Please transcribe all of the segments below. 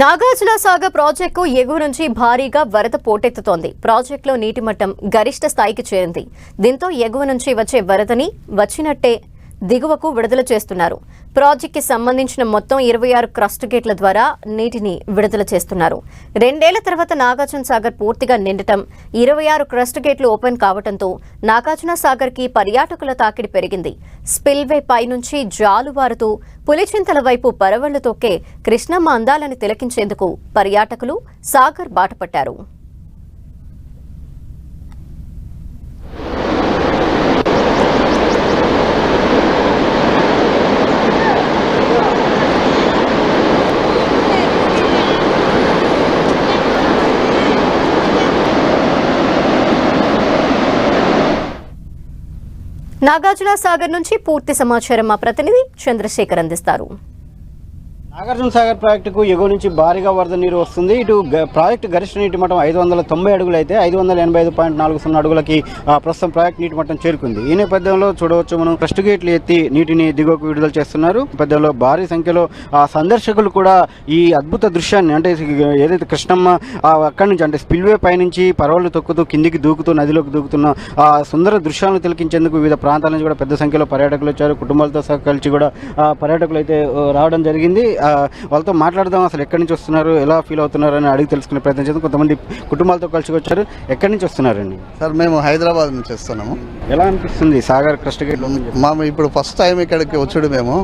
Nagarjuna Sagar project ఎగువ నుంచి భారీగా వరద పోటెత్తుతోంది. ప్రాజెక్టులో నీటి మట్టం గరిష్ట స్థాయికి చేరింది. దీంతో ఎగువ నుంచి వచ్చే వరదని వచ్చినట్టే దిగువకు విడుదల చేస్తున్నారు. ప్రాజెక్టుకి సంబంధించిన మొత్తం ఇరవై ఆరు క్రస్ట్ గేట్ల ద్వారా నీటిని విడుదల చేస్తున్నారు. రెండేళ్ళ తర్వాత నాగార్జున సాగర్ పూర్తిగా నిండటం ఇరవై ఆరు క్రస్ట్ గేట్లు ఓపెన్ కావడంతో నాగార్జున సాగర్కి పర్యాటకుల తాకిడి పెరిగింది. స్పిల్వే పైనుంచి జాలువారుతూ పులిచింతల వైపు పరవళ్ళు తొక్కే కృష్ణమ్మ అందాలను తిలకించేందుకు పర్యాటకులు సాగర్ బాటపట్టారు. నాగార్జున సాగర్ నుంచి పూర్తి సమాచారం మా ప్రతినిధి చంద్రశేఖర్ అందిస్తారు. నాగార్జున సాగర్ ప్రాజెక్టుకు ఎగువ నుంచి భారీగా వరద నీరు వస్తుంది. ఇటు ప్రాజెక్టు గరిష్ట నీటి మట్టం ఐదు వందల తొంభై అడుగులు అయితే ఐదు వందల ఎనభై ఐదు పాయింట్ నాలుగు సున్నా అడుగులకి ప్రస్తుతం ప్రాజెక్టు నీటి మట్టం చేరుకుంది. ఈ నేపథ్యంలో చూడవచ్చు మనం క్రస్ట్ గేట్లు ఎత్తి నీటిని దిగువకు విడుదల చేస్తున్నారు. నేపథ్యంలో భారీ సంఖ్యలో ఆ, సందర్శకులు కూడా ఈ అద్భుత దృశ్యాన్ని అంటే ఏదైతే కృష్ణమ్మ అక్కడి నుంచి అంటే స్పిల్వే పైనుంచి పర్వాలు తొక్కుతూ కిందికి దూకుతూ నదిలోకి దూకుతున్న ఆ సుందర దృశ్యాలను తిలకించేందుకు వివిధ ప్రాంతాల నుంచి కూడా పెద్ద సంఖ్యలో పర్యాటకులు వచ్చారు. కుటుంబాలతో సహా కలిసి కూడా పర్యాటకులు అయితే రావడం జరిగింది. వాళ్ళతో మాట్లాడదాం అసలు ఎక్కడి నుంచి వస్తున్నారు ఎలా ఫీల్ అవుతున్నారు అని అడిగి తెలుసుకునే ప్రయత్నం చేద్దాం. కొంతమంది కుటుంబాలతో కలిసి వచ్చారు. ఎక్కడి నుంచి వస్తున్నారండి? సార్ మేము హైదరాబాద్ నుంచి వస్తున్నాము. ఎలా అనిపిస్తుంది? సాగర్ క్రస్ట్ గేట్ మా ఇప్పుడు ఫస్ట్ టైం ఇక్కడికి వచ్చుడు మేము.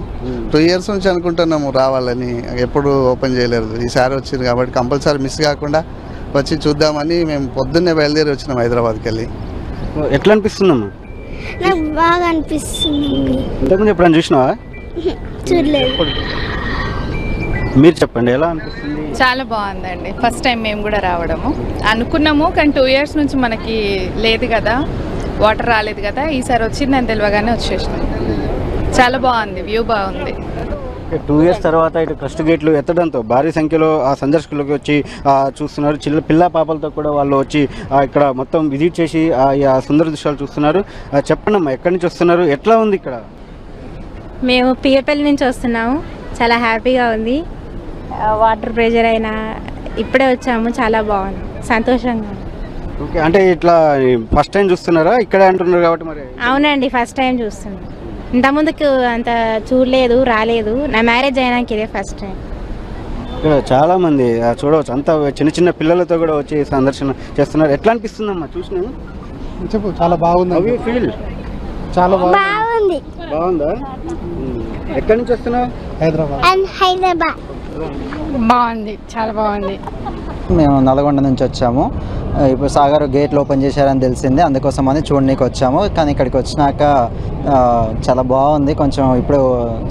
టూ ఇయర్స్ నుంచి అనుకుంటున్నాము రావాలని. ఎప్పుడు ఓపెన్ చేయలేదు. ఈసారి వచ్చింది కాబట్టి కంపల్సరీ మిస్ కాకుండా వచ్చి చూద్దామని మేము పొద్దున్నే బయలుదేరి వచ్చినాం హైదరాబాద్కి వెళ్ళి. ఎట్లా అనిపిస్తుందమ్మా నాకు బాగా అనిపిస్తుంది. ఇంతకుముందు ఎప్పుడైనా చూసినావా? చూడలేదు. మీరు చెప్పండి ఎలా అనిపిస్తుంది? చాలా బాగుందండి. ఫస్ట్ టైం మేము కూడా రావడము. అనుకున్నాము కానీ టూ ఇయర్స్ నుంచి మనకి లేదు కదా వాటర్ రాలేదు కదా ఈసారి వచ్చిందని తెలియగానే వచ్చేసినాం. చాలా బాగుంది వ్యూ బాగుంది. టూ ఇయర్స్ తర్వాత ఇటు క్రస్ట్ గేట్లు ఎత్తడంతో భారీ సంఖ్యలో ఆ సందర్శకులకు వచ్చి చూస్తున్నారు. చిల్ల పిల్ల పాపలతో కూడా వాళ్ళు వచ్చి ఇక్కడ మొత్తం విజిట్ చేసి ఆ, సుందర దృశ్యాలు చూస్తున్నారు. చెప్పండి అమ్మా ఎక్కడి నుంచి వస్తున్నారు? ఎట్లా ఉంది ఇక్కడ? మేము పీరపల్లి నుంచి వస్తున్నాము. చాలా హ్యాపీగా ఉంది. వాటర్ ప్రెషర్ అయినా ఇప్పుడే వచ్చాము చాలా బాగుంది. సంతోషంగా. ఓకే అంటే ఇట్లా ఫస్ట్ టైం చూస్తున్నారా? ఇక్కడే అంటున్నారు కాబట్టి మరి. అవునండి ఫస్ట్ టైం చూస్తున్నాం. ఇంతకుముందుకు అంత చూడలేదు రాలేదు. నా మ్యారేజ్ అయినాక ఇదే ఫస్ట్ టైం ఇక్కడ చాలా మంది ఆ, చూడవచ్చు. అంతా చిన్న చిన్న పిల్లలతో కూడా వచ్చి సందర్శన చేస్తున్నారు. ఎట్లా అనిపిస్తుందమ్మా? చూసినాను చెప్పు చాలా బాగుంది. హౌ యూ ఫీల్ చాలా బాగుంది. బాగుంది. బాగుందా. ఎక్కడి నుంచి వస్తున్నావు? హైదరాబాద్. అండ్ హైదరాబాద్. బాగుంది చాలా బాగుంది. మేము నల్గొండ నుంచి వచ్చాము. ఇప్పుడు సాగర్ గేట్లు ఓపెన్ చేశారని తెలిసింది. అందుకోసం అని చూడనీకి వచ్చాము. కానీ ఇక్కడికి వచ్చినాక చాలా బాగుంది. కొంచెం ఇప్పుడు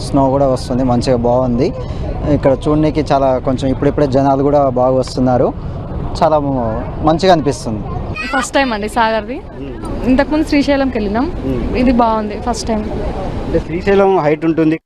స్నో కూడా వస్తుంది. మంచిగా బాగుంది. ఇక్కడ చూడనీకి చాలా కొంచెం ఇప్పుడిప్పుడే జనాలు కూడా బాగా వస్తున్నారు. చాలా మంచిగా అనిపిస్తుంది. ఫస్ట్ టైం అండి సాగర్ది. ఇంతకుముందు శ్రీశైలంకి వెళ్ళినాం. ఇది బాగుంది ఫస్ట్ టైం. అంటే శ్రీశైలం హైట్ ఉంటుంది.